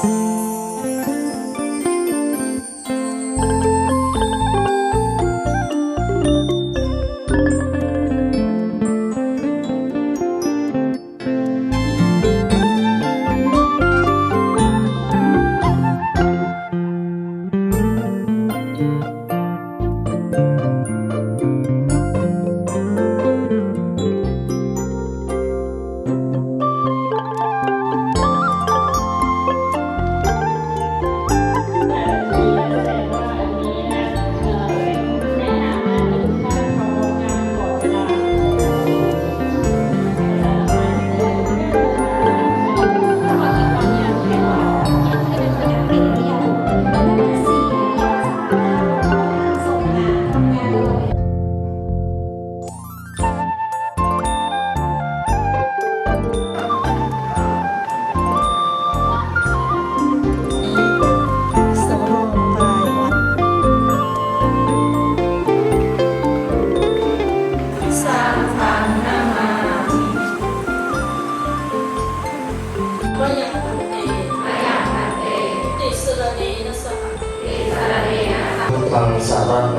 ส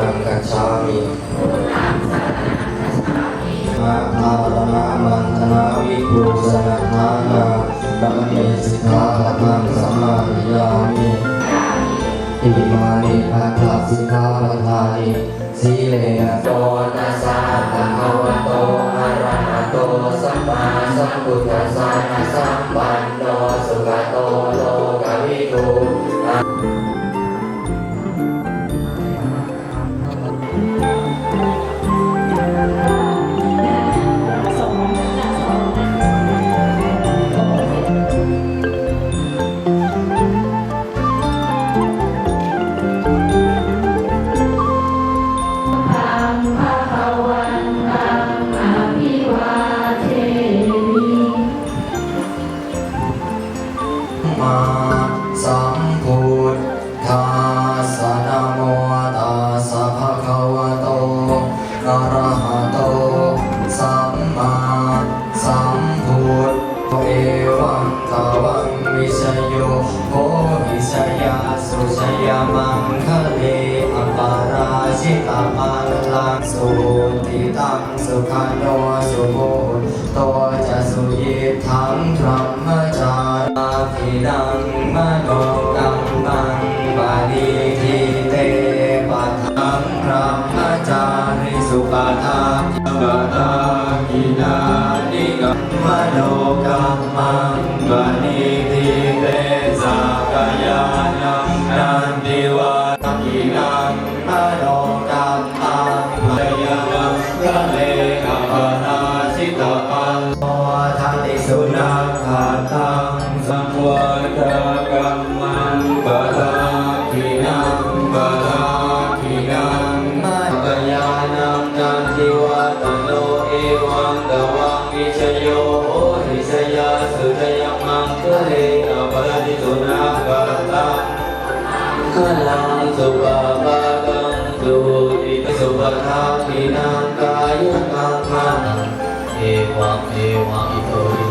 นังกัจฉามิพุทธังสารนังกัจฉาปรมามันธนาวิปุสนาทานาดัมเมสิกขาปะทังสัมมาทิยามิอิมานิปัฏฐาสิกขาปะทานิสีเลนะโตตัสสะภะคะวะโตอะระหะโตสัมมาสัมพุทธัสสะสัมปันโนสุขโตโลกวิทู ดังมโนกัมมังปารีทิเตปัทังพระมจาริสุปาทาปตากินานิกัมมโนกัมมังปารี ยาสุทยมังคะเลอปะติสุนัขขาตังขลังสุปาปากังสุติสุปทาทินังกายุกังมังเอวังเอวังอิโต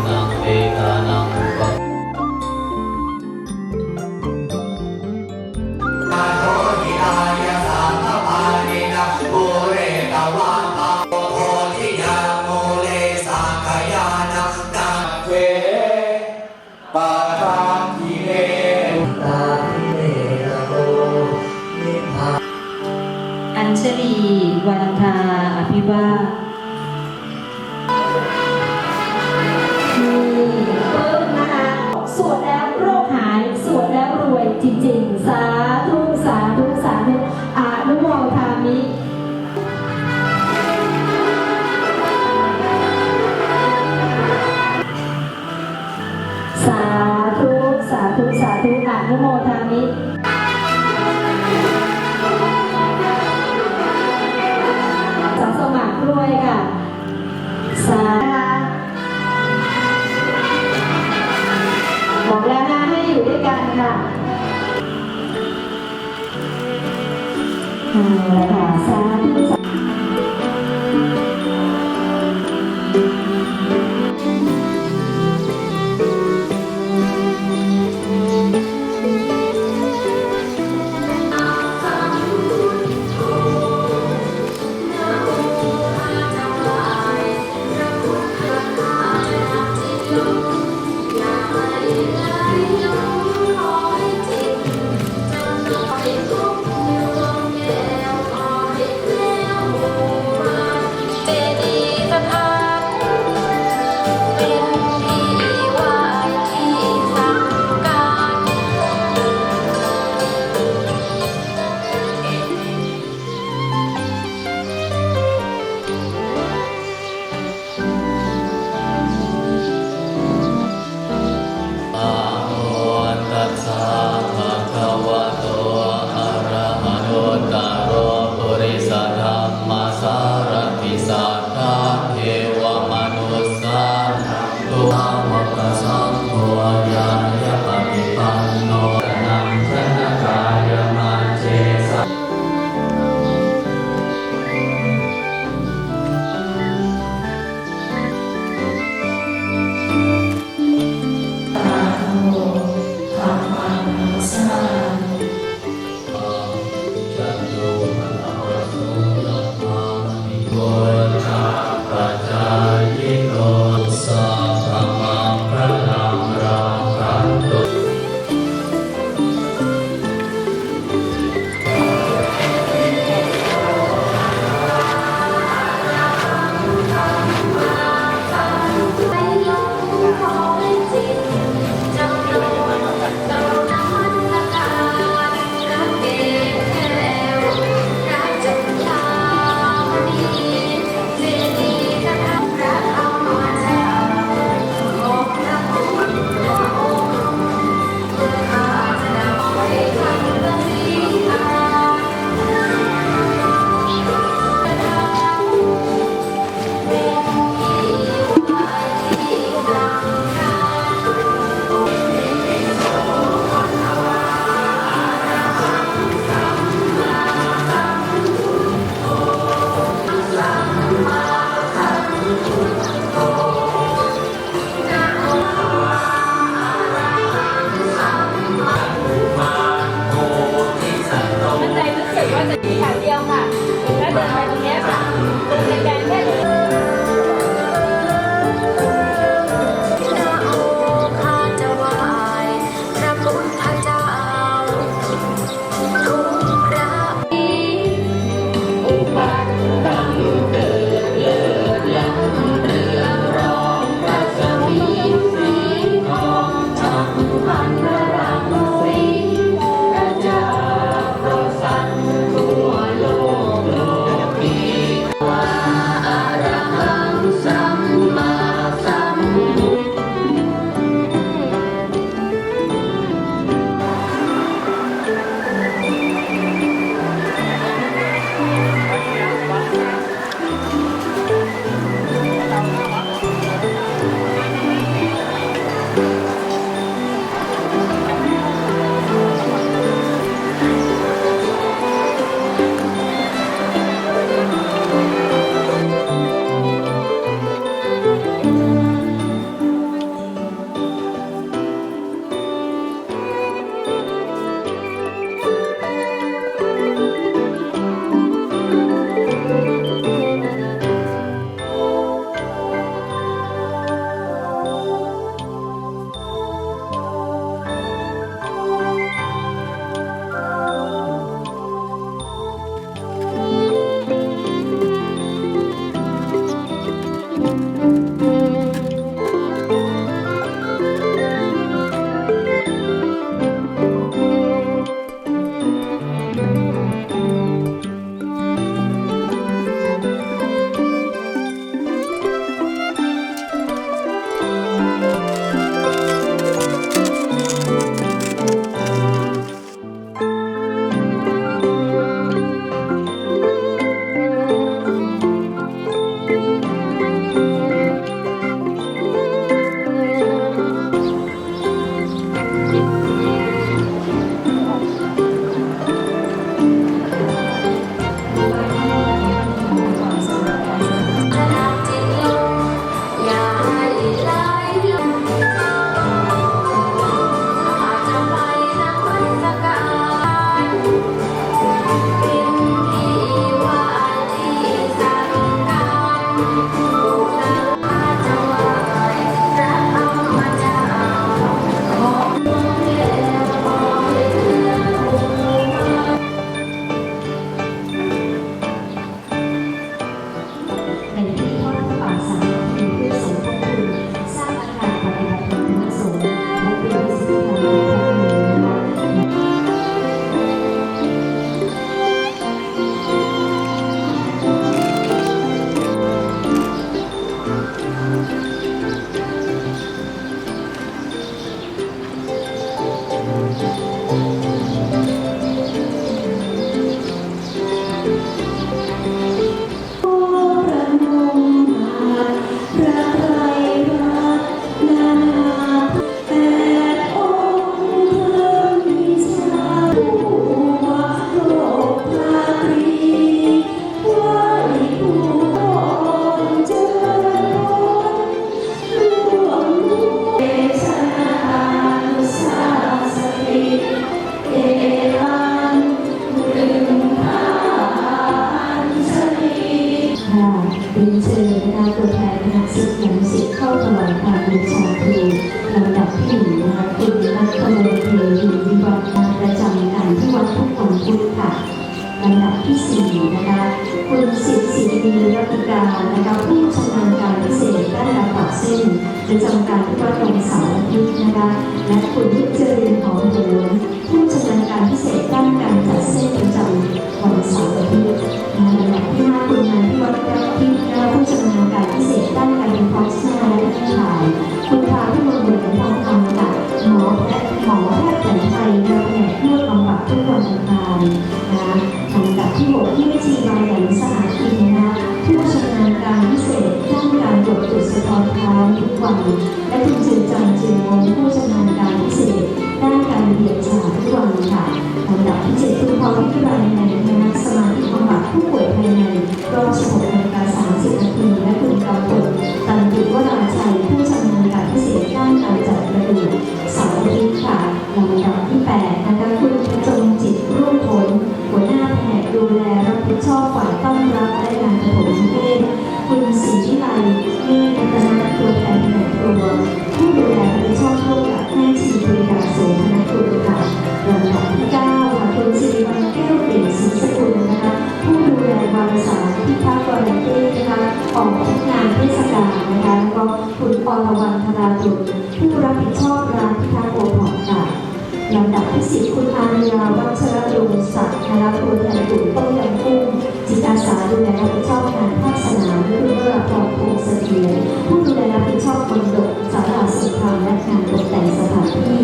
คธนภูมิแทนกุลต้นยำกุ้งจิตอาสาดูแลรับผิดชอบงานภาคสนามคุณเพื่อพรภูมิเสถียรผู้ดูแลรับผิดชอบคนดกสาราสุพรรณและงานตกแต่งสถานที่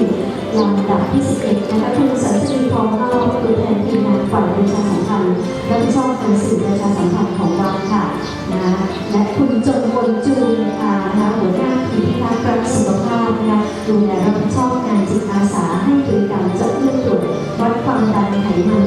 ลำดับที่ 11 นะคะคุณสันติพรนอกดูแทนทีมงานฝ่ายประชาสัมพันธ์รับผิดชอบการสื่อประชาสัมพันธ์ของวัดค่ะนะและคุณจงวนจูนค่ะนะคะหัวหน้าทีมนักการสุขภาพนะคะดูแลรับผิดชอบงานจิตอาสาให้บริการเจ้าหน้าองตรวจวัดความดันไขมัน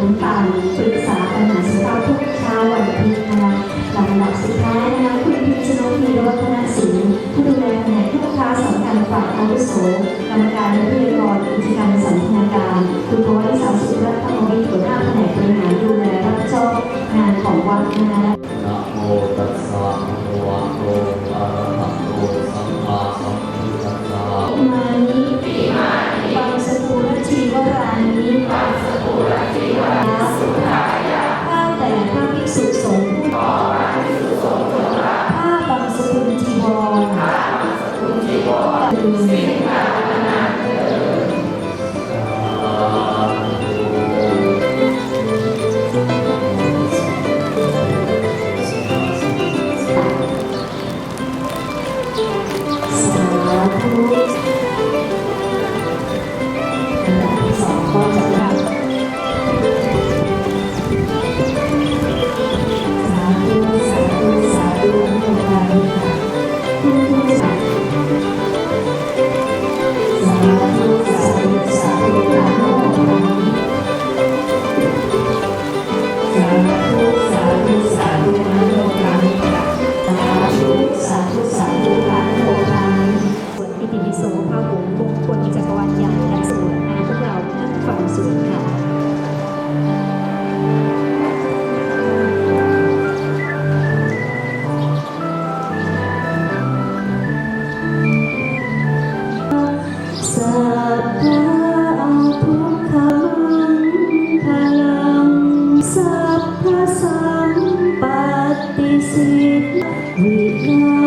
你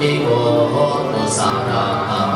Bhante Gohoto Sarah